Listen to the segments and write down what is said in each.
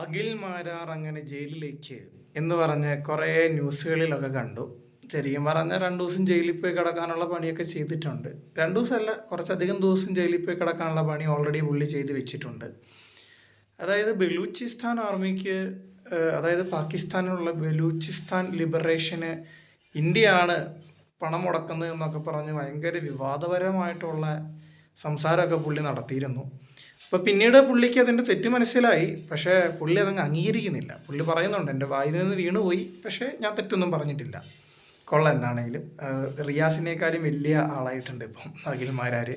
അഖിൽ മാരാർ അങ്ങനെ ജയിലിലേക്ക് എന്ന് പറഞ്ഞ കുറേ ന്യൂസുകളിലൊക്കെ കണ്ടു. ശരിക്കും പറഞ്ഞാൽ രണ്ട് ദിവസം ജയിലിൽ പോയി കിടക്കാനുള്ള പണിയൊക്കെ ചെയ്തിട്ടുണ്ട്. രണ്ട് ദിവസമല്ല കുറച്ചധികം ദിവസം ജയിലിൽ പോയി കിടക്കാനുള്ള പണി ഓൾറെഡി പുള്ളി ചെയ്ത് വെച്ചിട്ടുണ്ട്. അതായത് ബലൂചിസ്ഥാൻ ആർമിക്ക് അതായത് പാകിസ്ഥാനിലുള്ള ബലൂചിസ്ഥാൻ ലിബറേഷന് ഇന്ത്യയാണ് പണം മുടക്കുന്നത് എന്നൊക്കെ പറഞ്ഞ് ഭയങ്കര വിവാദപരമായിട്ടുള്ള സംസാരമൊക്കെ പുള്ളി നടത്തിയിരുന്നു. അപ്പോൾ പിന്നീട് പുള്ളിക്ക് അതിന്റെ തെറ്റ് മനസ്സിലായി. പക്ഷേ പുള്ളി അതങ്ങ് അംഗീകരിക്കുന്നില്ല. പുള്ളി പറയുന്നുണ്ട് എന്റെ വായിൽ നിന്ന് വീണുപോയി പക്ഷേ ഞാൻ തെറ്റൊന്നും പറഞ്ഞിട്ടില്ല. കൊള്ള എന്താണെങ്കിലും റിയാസിനേക്കാളും വലിയ ആളായിട്ടുണ്ട് ഇപ്പം അഖിൽമാരാർ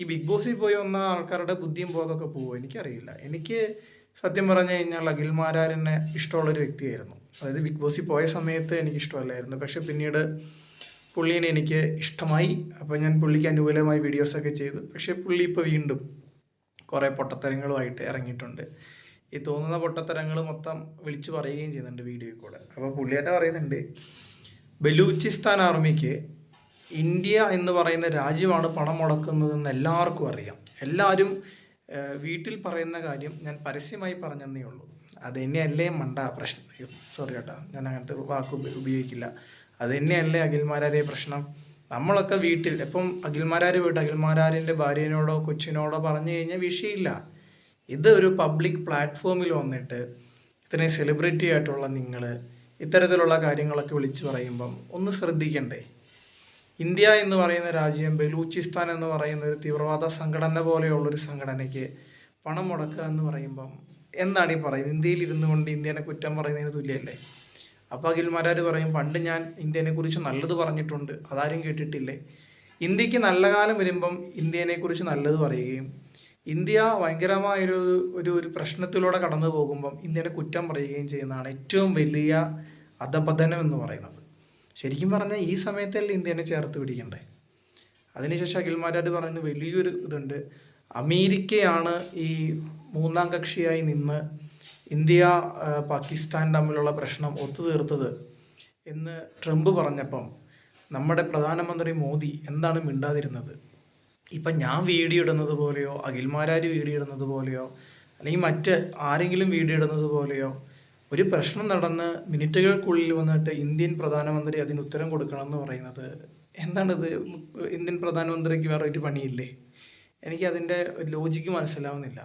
ഈ ബിഗ് ബോസിൽ പോയി വന്ന ആൾക്കാരുടെ ബുദ്ധിയും ബോധമൊക്കെ പോകുമോ എനിക്കറിയില്ല. എനിക്ക് സത്യം പറഞ്ഞു കഴിഞ്ഞാൽ അഖിൽമാരാറിനെ ഇഷ്ടമുള്ളൊരു വ്യക്തിയായിരുന്നു. അതായത് ബിഗ് ബോസിൽ പോയ സമയത്ത് എനിക്ക് ഇഷ്ടമല്ലായിരുന്നു. പക്ഷേ പിന്നീട് പുള്ളീനെ എനിക്ക് ഇഷ്ടമായി. അപ്പോൾ ഞാൻ പുള്ളിക്ക് അനുകൂലമായി വീഡിയോസൊക്കെ ചെയ്തു. പക്ഷേ പുള്ളി ഇപ്പോൾ വീണ്ടും കുറേ പൊട്ടത്തരങ്ങളുമായിട്ട് ഇറങ്ങിയിട്ടുണ്ട്. ഈ തോന്നുന്ന പൊട്ടത്തരങ്ങൾ മൊത്തം വിളിച്ചു പറയുകയും ചെയ്യുന്നുണ്ട് വീഡിയോയിൽ കൂടെ. അപ്പോൾ പുള്ളി പറയുന്നുണ്ട് ബലൂചിസ്ഥാൻ ആർമിക്ക് ഇന്ത്യ എന്ന് പറയുന്ന രാജ്യമാണ് പണം മുടക്കുന്നതെന്ന് എല്ലാവർക്കും അറിയാം. എല്ലാവരും വീട്ടിൽ പറയുന്ന കാര്യം ഞാൻ പരസ്യമായി പറഞ്ഞെന്നേ ഉള്ളൂ. അത് തന്നെയല്ലേ മണ്ട പ്രശ്നം? സോറി കേട്ടോ ഞാൻ അങ്ങനത്തെ വാക്ക് ഉപയോഗിക്കില്ല. അത് തന്നെയല്ലേ അഖിൽമാരാരെ പ്രശ്നം? നമ്മളൊക്കെ വീട്ടിൽ ഇപ്പം അഖിൽമാരാർ വീട്ട് അഖിൽമാരാരിന്റെ ഭാര്യനോടോ കൊച്ചിനോടോ പറഞ്ഞു കഴിഞ്ഞാൽ വിഷയമില്ല. ഇത് ഒരു പബ്ലിക് പ്ലാറ്റ്ഫോമിൽ വന്നിട്ട് ഇത്രയും സെലിബ്രിറ്റി ആയിട്ടുള്ള നിങ്ങൾ ഇത്തരത്തിലുള്ള കാര്യങ്ങളൊക്കെ വിളിച്ചു പറയുമ്പം ഒന്ന് ശ്രദ്ധിക്കണ്ടേ. ഇന്ത്യ എന്ന് പറയുന്ന രാജ്യം ബലൂചിസ്ഥാൻ എന്ന് പറയുന്ന ഒരു തീവ്രവാദ സംഘടന പോലെയുള്ളൊരു സംഘടനയ്ക്ക് പണം മുടക്കുക എന്ന് പറയുമ്പം എന്താണ് ഈ പറയുന്നത്? ഇന്ത്യയിൽ ഇരുന്നുകൊണ്ട് ഇന്ത്യനെ കുറ്റം പറയുന്നതിന് തുല്യമല്ലേ? അപ്പോൾ അഖിൽമാരാർ പറയും പണ്ട് ഞാൻ ഇന്ത്യനെക്കുറിച്ച് നല്ലത് പറഞ്ഞിട്ടുണ്ട് അതാരും കേട്ടിട്ടില്ലേ? ഇന്ത്യയ്ക്ക് നല്ല കാലം വരുമ്പം ഇന്ത്യനെക്കുറിച്ച് നല്ലത് പറയുകയും ഇന്ത്യ ഭയങ്കരമായൊരു ഒരു ഒരു പ്രശ്നത്തിലൂടെ കടന്നു പോകുമ്പം ഇന്ത്യയുടെ കുറ്റം പറയുകയും ചെയ്യുന്നതാണ് ഏറ്റവും വലിയ അധപതനം എന്ന് പറയുന്നത്. ശരിക്കും പറഞ്ഞാൽ ഈ സമയത്തല്ലേ ഇന്ത്യനെ ചേർത്ത് പിടിക്കണ്ടേ? അതിനുശേഷം അഖിൽമാരാർ പറയുന്ന വലിയൊരു ഇതുണ്ട് അമേരിക്കയാണ് ഈ മൂന്നാം കക്ഷിയായി നിന്ന് ഇന്ത്യ പാകിസ്ഥാൻ തമ്മിലുള്ള പ്രശ്നം ഒത്തുതീർത്തത് എന്ന് ട്രംപ് പറഞ്ഞപ്പം നമ്മുടെ പ്രധാനമന്ത്രി മോദി എന്താണ് മിണ്ടാതിരുന്നത്? ഇപ്പം ഞാൻ വീഡിയോ ഇടുന്നത് പോലെയോ അഖിൽമാരാർ വീഡിയോ ഇടുന്നത് പോലെയോ അല്ലെങ്കിൽ മറ്റ് ആരെങ്കിലും വീഡിയോ ഇടുന്നത് പോലെയോ ഒരു പ്രശ്നം നടന്ന് മിനിറ്റുകൾക്കുള്ളിൽ വന്നിട്ട് ഇന്ത്യൻ പ്രധാനമന്ത്രി അതിന് ഉത്തരം കൊടുക്കണം എന്ന് പറയുന്നത് എന്താണിത്? ഇന്ത്യൻ പ്രധാനമന്ത്രിക്ക് വേറെ ഒരു പണിയില്ലേ? എനിക്ക് അതിന്റെ ലോജിക്ക് മനസ്സിലാവുന്നില്ല.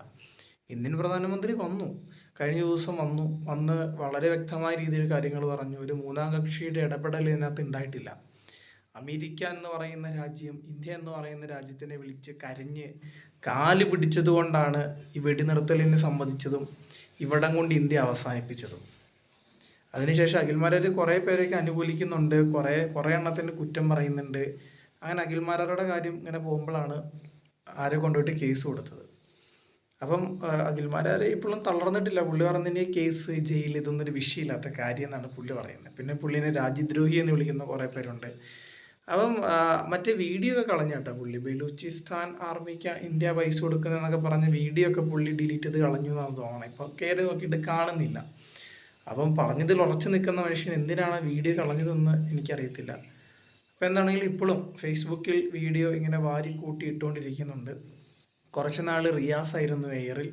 ഇന്ത്യൻ പ്രധാനമന്ത്രി വന്നു. കഴിഞ്ഞ ദിവസം വന്നു. വന്ന് വളരെ വ്യക്തമായ രീതിയിൽ കാര്യങ്ങൾ പറഞ്ഞു. ഒരു മൂന്നാം കക്ഷിയുടെ ഇടപെടൽ ഇതിനകത്ത് ഉണ്ടായിട്ടില്ല. അമേരിക്ക എന്ന് പറയുന്ന രാജ്യം ഇന്ത്യ എന്ന് പറയുന്ന രാജ്യത്തിനെ വിളിച്ച് കരഞ്ഞ് കാൽ പിടിച്ചതുകൊണ്ടാണ് ഈ വെടിനിർത്തലിന് സംബന്ധിച്ചതും ഇവിടം കൊണ്ട് ഇന്ത്യ അവസാനിപ്പിച്ചതും. അതിനുശേഷം അഖിൽമാരാർ കുറേ പേരൊക്കെ അനുകൂലിക്കുന്നുണ്ട്. കുറേ കുറേ എണ്ണത്തിന് കുറ്റം പറയുന്നുണ്ട്. അങ്ങനെ അഖിൽമാരാരുടെ കാര്യം ഇങ്ങനെ പോകുമ്പോഴാണ് ആരെ കൊണ്ടുപോയിട്ട് കേസ് കൊടുത്തത്. അപ്പം അഖിൽമാരെ ഇപ്പോഴും തളർന്നിട്ടില്ല. പുള്ളി പറഞ്ഞതിന് കേസ് ജയിൽ ഇതൊന്നും ഒരു വിഷയമില്ലാത്ത കാര്യം എന്നാണ് പുള്ളി പറയുന്നത്. പിന്നെ പുള്ളിനെ രാജ്യദ്രോഹി എന്ന് വിളിക്കുന്ന കുറേ പേരുണ്ട്. അപ്പം മറ്റേ വീഡിയോ ഒക്കെ കളഞ്ഞ കേട്ടോ പുള്ളി. ബലൂചിസ്ഥാൻ ആർമിക്ക് ഇന്ത്യ പൈസ കൊടുക്കുന്നതെന്നൊക്കെ പറഞ്ഞ വീഡിയോ ഒക്കെ പുള്ളി ഡിലീറ്റ് ചെയ്ത് കളഞ്ഞു എന്നാണ് തോന്നണം. ഇപ്പോൾ കയറി നോക്കിയിട്ട് കാണുന്നില്ല. അപ്പം പറഞ്ഞതിൽ ഉറച്ചു നിൽക്കുന്ന മനുഷ്യൻ എന്തിനാണ് വീഡിയോ കളഞ്ഞതെന്ന് എനിക്കറിയത്തില്ല. അപ്പോൾ എന്താണെങ്കിലും ഇപ്പോഴും ഫേസ്ബുക്കിൽ വീഡിയോ ഇങ്ങനെ വാരി കൂട്ടി ഇട്ടുകൊണ്ടിരിക്കുന്നുണ്ട് കുറച്ച് നാൾ റിയാസ് ആയിരുന്നു എയറിൽ.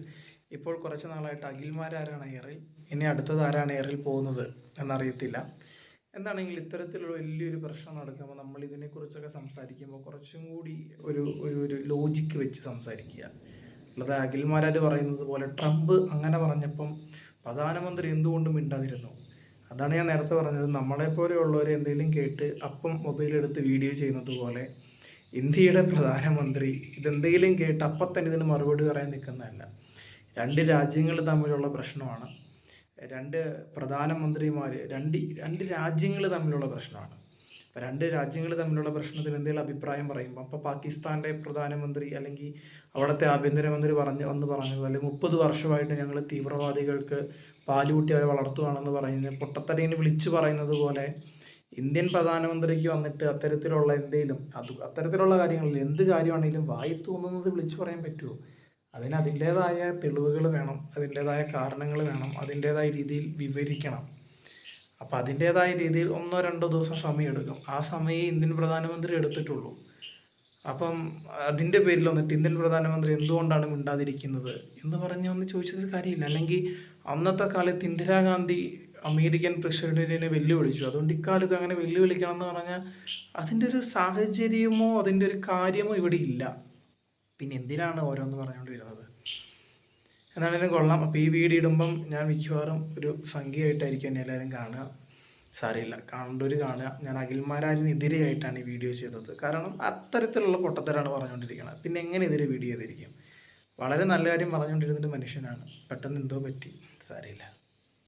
ഇപ്പോൾ കുറച്ച് നാളായിട്ട് അഖിൽമാരാരാണ് എയറിൽ? ഇനി അടുത്തത് ആരാണ് എയറിൽ പോകുന്നത് എന്നറിയത്തില്ല. എന്താണെങ്കിൽ ഇത്തരത്തിലുള്ള വലിയൊരു പ്രശ്നം നടക്കുമ്പോൾ നമ്മൾ ഇതിനെക്കുറിച്ചൊക്കെ സംസാരിക്കുമ്പോൾ കുറച്ചും കൂടി ഒരു ഒരു ഒരു ലോജിക്ക് വെച്ച് സംസാരിക്കുക. അല്ലാതെ അഖിൽമാരാർ പറയുന്നത് പോലെ ട്രംപ് അങ്ങനെ പറഞ്ഞപ്പം പ്രധാനമന്ത്രി എന്തുകൊണ്ട് മിണ്ടാതിരുന്നു? അതാണ് ഞാൻ നേരത്തെ പറഞ്ഞത്. നമ്മളെപ്പോലെയുള്ളവർ എന്തെങ്കിലും കേട്ട് അപ്പം മൊബൈലെടുത്ത് വീഡിയോ ചെയ്യുന്നത് പോലെ ഇന്ത്യയുടെ പ്രധാനമന്ത്രി ഇതെന്തെങ്കിലും കേട്ട് അപ്പം തന്നെ ഇതിന് മറുപടി പറയാൻ നിൽക്കുന്നതല്ല. രണ്ട് രാജ്യങ്ങൾ തമ്മിലുള്ള പ്രശ്നമാണ്. രണ്ട് പ്രധാനമന്ത്രിമാർ രണ്ട് രണ്ട് രാജ്യങ്ങൾ തമ്മിലുള്ള പ്രശ്നമാണ്. അപ്പോൾ രണ്ട് രാജ്യങ്ങൾ തമ്മിലുള്ള പ്രശ്നത്തിൽ എന്തെങ്കിലും അഭിപ്രായം പറയുമ്പോൾ അപ്പോൾ പാകിസ്ഥാന്റെ പ്രധാനമന്ത്രി അല്ലെങ്കിൽ അവിടുത്തെ ആഭ്യന്തരമന്ത്രി പറഞ്ഞ് വന്ന് പറഞ്ഞത് അല്ലെങ്കിൽ മുപ്പത് വർഷമായിട്ട് ഞങ്ങൾ തീവ്രവാദികൾക്ക് പാലുകൂട്ടി അവരെ വളർത്തുകയാണെന്ന് പറയുന്നത് പൊട്ടത്തടീനെ വിളിച്ചു പറയുന്നത് പോലെ ഇന്ത്യൻ പ്രധാനമന്ത്രിക്ക് വന്നിട്ട് അത്തരത്തിലുള്ള എന്തെങ്കിലും അത് അത്തരത്തിലുള്ള കാര്യങ്ങളിൽ എന്ത് കാര്യമാണെങ്കിലും വായി തോന്നുന്നത് വിളിച്ചു പറയാൻ പറ്റുമോ അതിന് അതിന്റേതായ തെളിവുകൾ വേണം അതിന്റേതായ കാരണങ്ങൾ വേണം അതിന്റേതായ രീതിയിൽ വിവരിക്കണം. അപ്പോൾ അതിന്റേതായ രീതിയിൽ ഒന്നോ രണ്ടോ ദിവസം സമയം എടുക്കും ആ സമയം ഇന്ത്യൻ പ്രധാനമന്ത്രി എടുത്തിട്ടുള്ളൂ. അപ്പം അതിന്റെ പേരിൽ വന്നിട്ട് ഇന്ത്യൻ പ്രധാനമന്ത്രി എന്തുകൊണ്ടാണ് മിണ്ടാതിരിക്കുന്നത് എന്ന് പറഞ്ഞ് ഒന്ന് ചോദിച്ചത് കാര്യമില്ല. അല്ലെങ്കിൽ അന്നത്തെ കാലത്ത് ഇന്ദിരാഗാന്ധി അമേരിക്കൻ പ്രസിഡന്റിനെ വെല്ലുവിളിച്ചു. അതുകൊണ്ട് ഇക്കാലത്ത് അങ്ങനെ വെല്ലുവിളിക്കണം എന്ന് പറഞ്ഞാൽ അതിന്റെ ഒരു സാഹചര്യമോ അതിന്റെ ഒരു കാര്യമോ ഇവിടെ ഇല്ല. പിന്നെ എന്തിനാണ് ഓരോന്ന് പറഞ്ഞുകൊണ്ട് വരുന്നത്? എന്നാലും കൊള്ളാം. അപ്പോൾ ഈ വീട് ഇടുമ്പം ഞാൻ മിക്കവാറും ഒരു സംഖ്യയായിട്ടായിരിക്കും എന്നെ എല്ലാവരും കാണുക. സാരമില്ല. കാണേണ്ടവർ കാണുക. ഞാൻ അഖിൽമാരാജിനെതിരെയായിട്ടാണ് ഈ വീഡിയോ ചെയ്തത്. കാരണം അത്തരത്തിലുള്ള പൊട്ടത്തരാണ് പറഞ്ഞുകൊണ്ടിരിക്കുന്നത് പിന്നെ എങ്ങനെ എതിരെ വീഡിയോ ചെയ്തിരിക്കും? വളരെ നല്ല കാര്യം പറഞ്ഞുകൊണ്ടിരുന്നൊരു മനുഷ്യനാണ്. പെട്ടെന്ന് എന്തോ പറ്റി. സാരമില്ല.